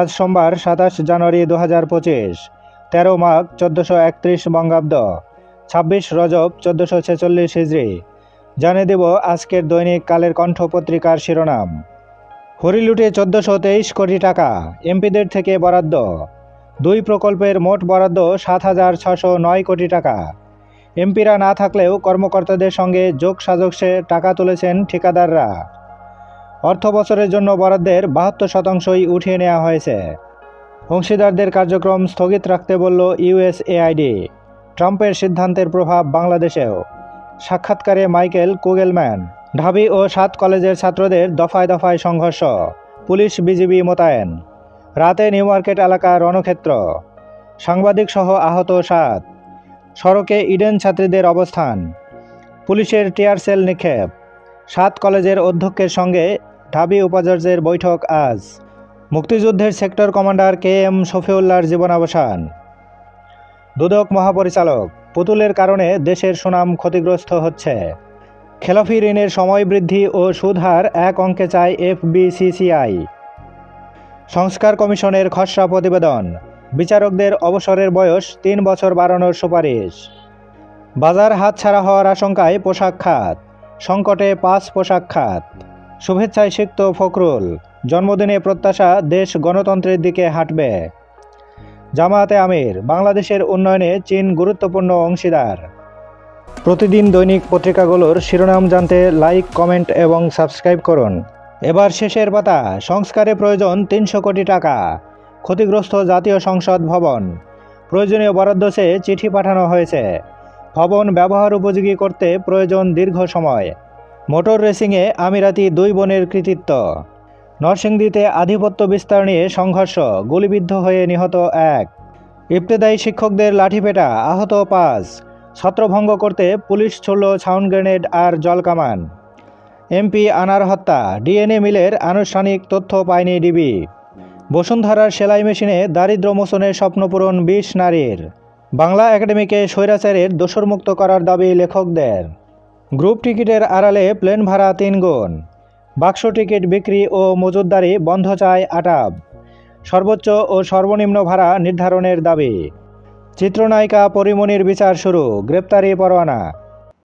আজ সোমবার সাতাশ জানুয়ারি দু হাজার পঁচিশ, তেরো মাঘ চোদ্দোশো একত্রিশ বঙ্গাব্দ, ছাব্বিশ রজব চোদ্দোশো ছেচল্লিশ হিজড়ি। জানিয়ে দেব আজকের দৈনিক কালের কণ্ঠ পত্রিকার শিরোনাম। হরিলুটে চোদ্দোশো তেইশ কোটি টাকা, এমপিদের থেকে বরাদ্দ। দুই প্রকল্পের মোট বরাদ্দ সাত হাজার ছশো নয় কোটি টাকা। এমপিরা না থাকলেও কর্মকর্তাদের সঙ্গে যোগ সাজসে টাকা তুলেছেন ঠিকাদাররা। অর্থ বছরের জন্য বরাদ্দের বাহাত্তর শতাংশই উঠিয়ে নেওয়া হয়েছে। অংশীদারদের কার্যক্রম স্থগিত রাখতে বলল ইউএসএআইডি ট্রাম্পের সিদ্ধান্তের প্রভাব বাংলাদেশেও। সাক্ষাৎকারে মাইকেল কুগেলম্যান, ঢাবি ও সাত কলেজের ছাত্রদের দফায় দফায় সংঘর্ষ, পুলিশ বিজিবি মোতায়েন, রাতে নিউ মার্কেট এলাকা রণক্ষেত্র, সাংবাদিক সহ আহত সাত, সড়কে ইডেন ছাত্রীদের অবস্থান, পুলিশের টিয়ার সেল নিক্ষেপ, সাত কলেজের অধ্যক্ষের সঙ্গে ঢাবি উপাচার্যের বৈঠক আজ। মুক্তিযুদ্ধের সেক্টর কমান্ডার কে এম শফিউল্লাহর জীবনাবসান। দুদক মহাপরিচালক, পুতুলের কারণে দেশের সুনাম ক্ষতিগ্রস্ত হচ্ছে। খেলাফি ঋণের সময় বৃদ্ধি ও সুদহার এক অঙ্কে চায় এফবিসিসিআই। সংস্কার কমিশনের খসড়া প্রতিবেদন, বিচারকদের অবসরের বয়স তিন বছর বাড়ানোর সুপারিশ। বাজার হাতছাড়া হওয়ার আশঙ্কায় পোশাক খাত, সংকটে পাঁচ পোশাক খাত। শুভেচ্ছায় সিক্ত ফখরুল। জন্মদিনে প্রত্যাশা দেশ গণতন্ত্রের দিকে হাঁটবে। জামায়াতে আমির, বাংলাদেশের উন্নয়নে চীন গুরুত্বপূর্ণ অংশীদার। প্রতিদিন দৈনিক পত্রিকাগুলোর শিরোনাম জানতে লাইক, কমেন্ট এবং সাবস্ক্রাইব করুন। এবার শেষের পাতা, সংস্কারে প্রয়োজন তিনশো কোটি টাকা। ক্ষতিগ্রস্ত জাতীয় সংসদ ভবন। প্রয়োজনীয় বরাদ্দ চিঠি পাঠানো হয়েছে। ভবন ব্যবহার উপযোগী করতে প্রয়োজন দীর্ঘ সময়। মোটর রেসিংয়ে আমিরাতি দুই বোনের কৃতিত্ব। নরসিংদীতে আধিপত্য বিস্তার নিয়ে সংঘর্ষ, গুলিবিদ্ধ হয়ে নিহত এক। ইবতেদায়ী শিক্ষকদের লাঠিপেটা, আহত পাঁচ। ছত্রভঙ্গ করতে পুলিশ ছুড়ল ছাউন্ড গ্রেনেড আর জলকামান এমপি আনার হত্যা, ডিএনএ মিলের আনুষ্ঠানিক তথ্য পায়নি ডিবি। বসুন্ধরার সেলাই মেশিনে দারিদ্র মোচনের স্বপ্নপূরণ বিশ নারীর। বাংলা একাডেমিকে স্বৈরাচারের দোষরমুক্ত করার দাবি লেখকদের। গ্রুপ টিকিটের আড়ালে প্লেন ভাড়া তিনগুণ বাক্স টিকিট বিক্রি ও মজুদদারি বন্ধ চায় আটাব। সর্বোচ্চ ও সর্বনিম্ন ভাড়া নির্ধারণের দাবি। চিত্রনায়িকা পরিমণির বিচার শুরু। গ্রেপ্তারি পরোয়ানা।